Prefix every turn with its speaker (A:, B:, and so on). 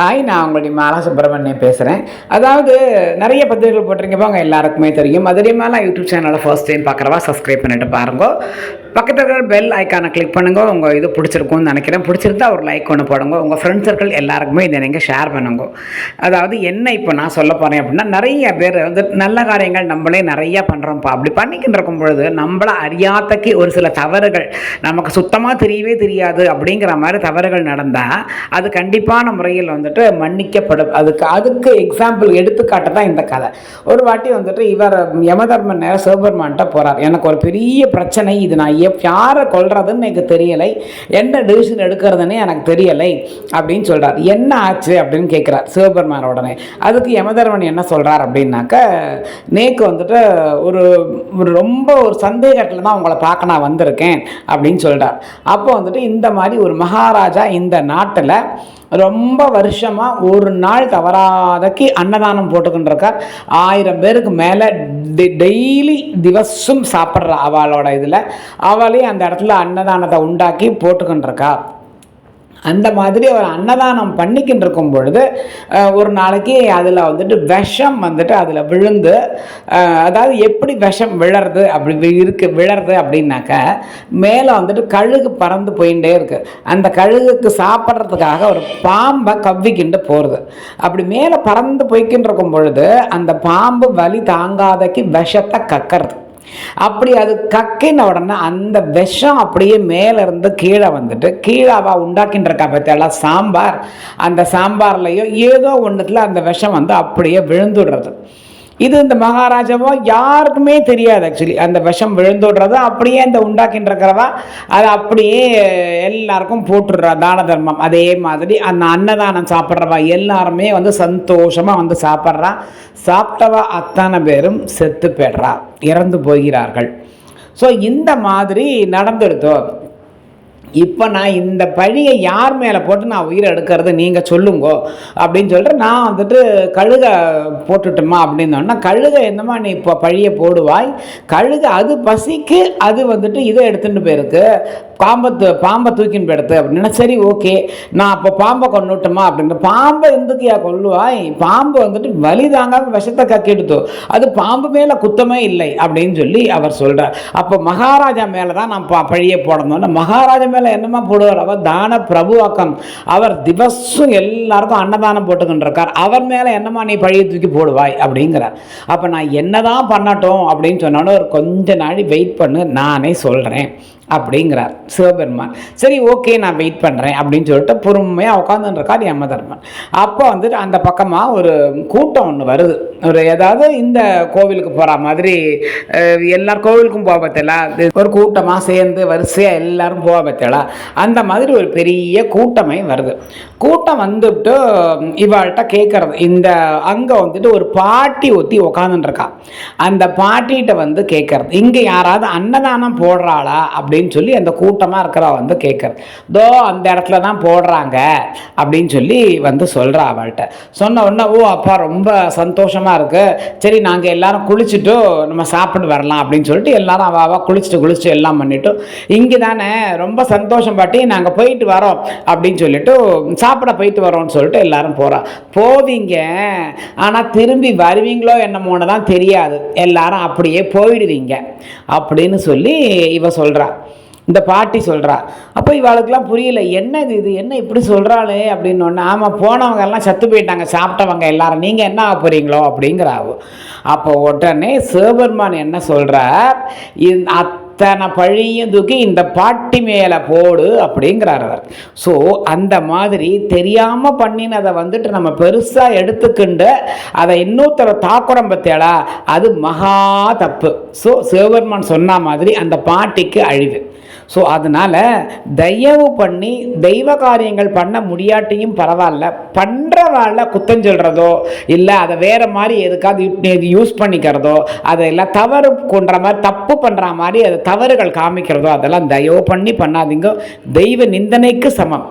A: Hi நான் உங்களுடைய மாலா சுப்பிரமணியம் பேசுகிறேன் அதாவது நிறைய பத்திரிகைகள் போட்டிருக்கப்போ அவங்க எல்லாருக்குமே தெரியும். மதுரை யூடியூப் சேனலை ஃபர்ஸ்ட் டைம் பார்க்குறவா சப்ஸ்கிரைப் பண்ணிட்டு பாருங்க. பக்கத்தில் இருக்கிற பெல் ஐக்கானை கிளிக் பண்ணுங்க. உங்கள் இது பிடிச்சிருக்கும்னு நினைக்கிறேன். பிடிச்சிருந்தா ஒரு லைக் ஒன்று போடுங்க. உங்கள் ஃப்ரெண்ட் சர்க்கிள் எல்லாருக்குமே இதை நீங்கள் ஷேர் பண்ணுங்க. அதாவது என்ன இப்போ நான் சொல்ல போகிறேன் அப்படின்னா நிறைய பேர் வந்து நல்ல காரியங்கள் நம்மளே நிறைய பண்ணுறோம்ப்பா அப்படி பண்ணிக்கிட்டு இருக்கும் பொழுது நம்மளை அறியாதக்கு ஒரு சில தவறுகள் நமக்கு சுத்தமாக தெரியவே தெரியாது அப்படிங்கிற மாதிரி தவறுகள் நடந்தால் அது கண்டிப்பான முறையில் வந்து வந்துட்டு மன்னிக்கப்படும். அதுக்கு அதுக்கு எக்ஸாம்பிள் எடுத்துக்காட்டு தான் இந்த கதை. ஒரு வாட்டி வந்துட்டு இவர் யமதர்மன் நேரம் சிவபெருமான்கிட்ட போகிறார் எனக்கு ஒரு பெரிய பிரச்சனை இது நான் எப் யாரை கொள்றதுன்னு எனக்கு தெரியலை. என்ன டிசிஷன் எடுக்கிறதுன்னு எனக்கு தெரியலை அப்படின்னு சொல்கிறார் என்ன ஆச்சு அப்படின்னு கேட்குறார் சிவபெருமான உடனே. அதுக்கு யமதர்மன் என்ன சொல்கிறார் அப்படின்னாக்க நேக்கு வந்துட்டு ஒரு ஒரு ரொம்ப ஒரு சந்தேகத்தில் தான் உங்களை பார்க்க நான் வந்திருக்கேன் அப்படின்னு சொல்கிறார் அப்போ வந்துட்டு இந்த மாதிரி ஒரு மகாராஜா இந்த நாட்டில் ரொம்ப வருஷமாக ஒரு நாள் தவறாதக்கு அன்னதானம் போட்டுக்கிட்டு ஆயிரம் பேருக்கு மேலே டெய்லி திவசம் சாப்பிட்ற அவளோட இதில். அவளே அந்த இடத்துல அன்னதானத்தை உண்டாக்கி போட்டுக்கிட்டு இருக்கா அந்த மாதிரி ஒரு அன்னதானம் பண்ணிக்கிட்டு இருக்கும் பொழுது ஒரு நாளைக்கு அதில் வந்துட்டு விஷம் வந்துட்டு அதில் விழுந்து அதாவது எப்படி விஷம் விழறது அப்படி வி- இருக்கு விழறது அப்படின்னாக்க மேலே வந்துட்டு கழுகு பறந்து போயிட்டே இருக்குது அந்த கழுகுக்கு சாப்பிட்றதுக்காக ஒரு பாம்பை கவ்விக்கிண்டு போகிறது அப்படி மேலே பறந்து போய்க்கிட்டு இருக்கும் பொழுது அந்த பாம்பு வலி தாங்காதக்கு விஷத்தை கக்கறது. அப்படி அது கக்கின உடனே அந்த விஷம் அப்படியே மேலேருந்து கீழே வந்துட்டு கீழே அவ உண்டாக்கின்ற சாம்பார். அந்த சாம்பார்லையோ ஏதோ ஒன்றுத்தில் அந்த விஷம் வந்து அப்படியே விழுந்துடுறது. இது இந்த மகாராஜாவோ யாருக்குமே தெரியாது ஆக்சுவலி அந்த விஷம் விழுந்துடுறது அப்படியே இந்த உண்டாக்கின்றிருக்கிறதா அது அப்படியே எல்லாருக்கும் போட்டுடுறா தான தர்மம். அதே மாதிரி அந்த அன்னதானம் சாப்பிட்றவா எல்லாருமே வந்து சந்தோஷமாக வந்து சாப்பிட்றா. சாப்பிட்டவா அத்தனை பேரும் செத்து போயிடுறா. இறந்து போகிறார்கள். ஸோ இந்த மாதிரி நடந்துடுதோ? இப்போ நான் இந்த பழியை யார் மேலே போட்டு நான் உயிரை எடுக்கிறது? நீங்கள் சொல்லுங்கோ. அப்படின்னு சொல்லிட்டு நான் வந்துட்டு கழுகை போட்டுட்டுமா அப்படின்னு கழுகை என்னமா நீ இப்போ பழியை போடுவாய்? கழுகை அது பசிக்கு அது வந்துட்டு இதை எடுத்துகிட்டு போயிருக்கு. பாம்பை தூ- பாம்பை தூக்கின்னு போயிடுது அப்படின்னா சரி ஓகே. நான் அப்போ பாம்பை கொண்டுட்டுமா அப்படின்னு பாம்பை எந்துக்கியா கொல்லுவாய்? பாம்பு வந்துட்டு வலி தாங்காமல் விஷத்தை கக்கிடுத்தோ அது பாம்பு மேலே குத்தமே இல்லை. அப்படின்னு சொல்லி அவர் சொல்கிறார் அப்போ மகாராஜா மேலே தான் நான் பழியை போடணும்னா மகாராஜா மேலே என்னமா போடுவார். அவர் தான பிரபுவாக்கம். அவர் திவசம் எல்லாருக்கும் அன்னதானம் போட்டுக்கின்றிருக்கார். அவர் மேலே என்னம்மா நீ பழைய தூக்கி போடுவாய்? அப்படிங்கிறார். அப்போ நான் என்னதான் பண்ணட்டும் அப்படின்னு சொன்னாலும் கொஞ்ச நாள் வெயிட் பண்ணு நானே சொல்கிறேன் அப்படிங்கிறார் சிவபெருமான். சரி ஓகே நான் வெயிட் பண்ணுறேன் அப்படின்னு சொல்லிட்டு பொறுமையாக உட்காந்துருக்கார் யமதர்மன். அப்போ வந்துட்டு அந்த பக்கமாக ஒரு கூட்டம் ஒன்று வருது. ஒரு ஏதாவது இந்த கோவிலுக்கு போகிற மாதிரி அஹ், எல்லார் கோவிலுக்கும் போக பார்த்தலா ஒரு கூட்டமாக சேர்ந்து வரிசையாக எல்லாரும் போக பார்த்தலா அந்த மாதிரி ஒரு பெரிய கூட்டமே வருது. கூட்டம் வந்துட்டு இவாள்கிட்ட கேட்குறது இந்த அங்கே வந்துட்டு ஒரு பாட்டி ஒத்தி உக்காந்துருக்கா அந்த பாட்டிகிட்ட வந்து கே கேட்கறது இங்கே யாராவது அன்னதானம் போடுறாளா அப்படின்னு சொல்லி அந்த கூட்டமாக இருக்கிறவ வந்து கேட்குறது தோ அந்த இடத்துல தான் போடுறாங்க அப்படின்னு சொல்லி வந்து சொல்கிறா அவள்கிட்ட சொன்ன உடனே ஓ அப்பா ரொம்ப சந்தோஷமாக இருக்குது சரி நாங்கள் எல்லாரும் குளிச்சுட்டு நம்ம சாப்பிட்டு வரலாம் அப்படின்னு சொல்லிட்டு எல்லாரும் அவ குளிச்சுட்டு குளிச்சுட்டு எல்லாம் பண்ணிவிட்டு இங்கே தானே ரொம்ப சந்தோஷம் பாட்டி நாங்கள் போயிட்டு வரோம் அப்படின்னு சொல்லிட்டு சாப்பிட போயிட்டு வரோம்னு சொல்லிட்டு எல்லாரும் போகிறா போவீங்க. ஆனால் திரும்பி வருவீங்களோ என்னமோன்னு தான் தெரியாது. எல்லாரும் அப்படியே போயிடுது. செய்வீங்க அப்படின்னு சொல்லி இவ சொல்கிறா இந்த பாட்டி சொல்கிறா அப்போ இவளுக்கெல்லாம் புரியல என்ன இது? என்ன இப்படி சொல்கிறாளே அப்படின்னு ஒன்று ஆமாம் போனவங்க எல்லாம் செத்து போயிட்டாங்க சாப்பிட்டவங்க எல்லாரும். நீங்கள் என்ன ஆக போகிறீங்களோ அப்படிங்கிறாவோ. அப்போ உடனே சிவபெருமான் என்ன சொல்கிறார் அத்தனை பழியும் தூக்கி இந்த பாட்டி மேலே போடு அப்படிங்கிறார் அவர். ஸோ அந்த மாதிரி தெரியாமல் பண்ணினதை வந்துட்டு நம்ம பெருசாக எடுத்துக்கிண்டு அதை இன்னொருத்தர தாக்குறம் பத்தியாளா அது மகா தப்பு. ஸோ சிவபெருமான் சொன்ன மாதிரி அந்த பாட்டிக்கு அழிவு. ஸோ அதனால் தயவு பண்ணி தெய்வ காரியங்கள் பண்ண முடியாட்டியும் பரவாயில்ல. பண்ணுறவால குத்தம் சொல்கிறதோ இல்லை அதை வேறு மாதிரி எதுக்காவது யூஸ் பண்ணிக்கிறதோ அதெல்லாம் தவறு கொன்ற மாதிரி தப்பு பண்ணுற மாதிரி அது தவறுகள் காமிக்கிறதோ அதெல்லாம் தயவு பண்ணி பண்ணாதீங்க. தெய்வ நிந்தனைக்கு சமம்.